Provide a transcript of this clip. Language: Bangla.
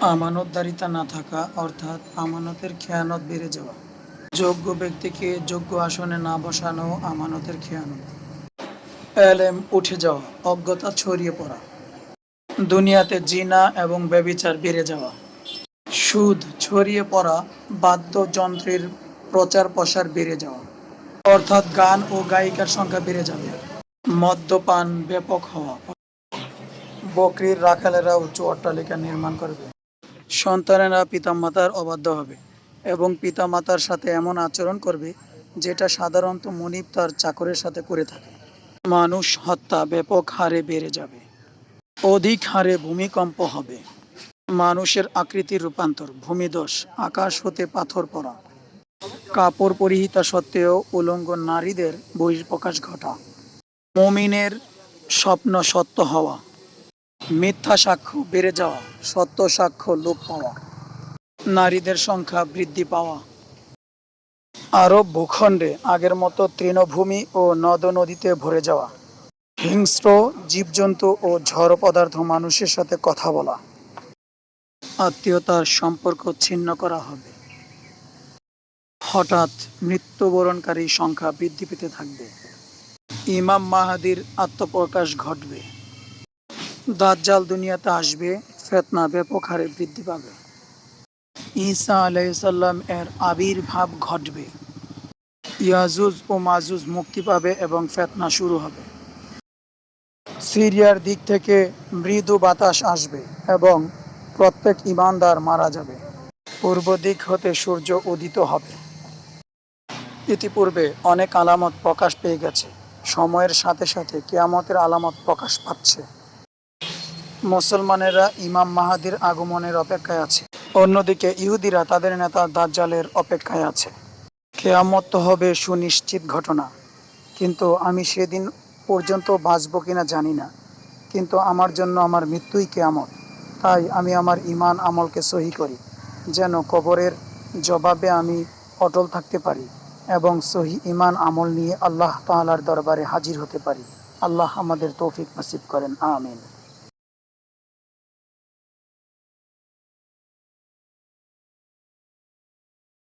আমানতদারিতা না থাকা অর্থাৎ আমানতের খেয়ানত বেড়ে যাওয়া। যোগ্য ব্যক্তিকে যোগ্য আসনে না বসানো আমানতের খেয়ানত। এলেম উঠে যাওয়া, অজ্ঞতা ছড়িয়ে পড়া। দুনিয়াতে জিনা এবং ব্যবিচার বেড়ে যাওয়া। সুদ ছড়িয়ে পড়া, বাদ্যযন্ত্রের প্রচার প্রসার বেড়ে যাওয়া। অর্থাৎ গান ও গায়িকার সংখ্যা বেড়ে যাবে। মদ্যপান ব্যাপক হওয়া। বকরির রাখালেরা উচ্চ অট্টালিকা নির্মাণ করবে। সন্তানেরা পিতামাতার অবাধ্য হবে এবং পিতামাতার সাথে এমন আচরণ করবে যেটা সাধারণত মনিব তার চাকরের সাথে করে থাকে। মানুষ হত্যা ব্যাপক হারে বেড়ে যাবে। অধিক হারে ভূমিকম্প হবে। মানুষের আকৃতির রূপান্তর, ভূমিদোষ, আকাশ হতে পাথর পড়া। কাপড় পরিহিতা সত্ত্বেও উলঙ্গ নারীদের বহিঃপ্রকাশ ঘটা। মমিনের স্বপ্ন সত্য হওয়া। মিথ্যা সাক্ষ্য বেড়ে যাওয়া, সত্য সাক্ষ্য লোপ পাওয়া, নারীদের সংখ্যা বৃদ্ধি পাওয়া। আরব ভূখণ্ডে আগের মতো তৃণভূমি ও নদ নদীতে ভরে যাওয়া। হিংস্র জীবজন্তু ও ঝড় পদার্থ মানুষের সাথে কথা বলা। আত্মীয়তার সম্পর্ক ছিন্ন করা হবে। হঠাৎ মৃত্যুবরণকারী সংখ্যা বৃদ্ধি পেতে থাকবে। ইমাম মাহাদির আত্মপ্রকাশ ঘটবে। দাজ্জাল দুনিয়াতে আসবে, ফেতনা ব্যাপক হারে বৃদ্ধি পাবে। ঈসা আলাইসাল্লাম এর আবির্ভাব ঘটবে। ইয়াজুজ ও মাজুজ মুক্তি পাবে এবং ফেতনা শুরু হবে। সিরিয়ার দিক থেকে মৃদু বাতাস আসবে এবং প্রত্যেক ইমানদার মারা যাবে। পূর্ব দিক হতে সূর্য উদিত হবে। ইতিপূর্বে অনেক আলামত প্রকাশ পেয়ে গেছে। সময়ের সাথে সাথে কেয়ামতের আলামত প্রকাশ পাচ্ছে। মুসলমানেরা ইমাম মাহাদির আগমনের অপেক্ষায় আছে। অন্যদিকে ইহুদিরা তাদের নেতা দাজ্জালের অপেক্ষায় আছে। কেয়ামত তো হবে সুনিশ্চিত ঘটনা। কিন্তু আমি সেদিন পর্যন্ত বাঁচব কিনা জানি না। কিন্তু আমার জন্য আমার মৃত্যুই কেয়ামত। তাই আমি আমার ইমান আমলকে সহি করি, যেন কবরের জবাবে আমি অটল থাকতে পারি এবং সহি ইমান আমল নিয়ে আল্লাহ তাআলার দরবারে হাজির হতে পারি। আল্লাহ আমাদের তৌফিক নসিব করেন। আমিন।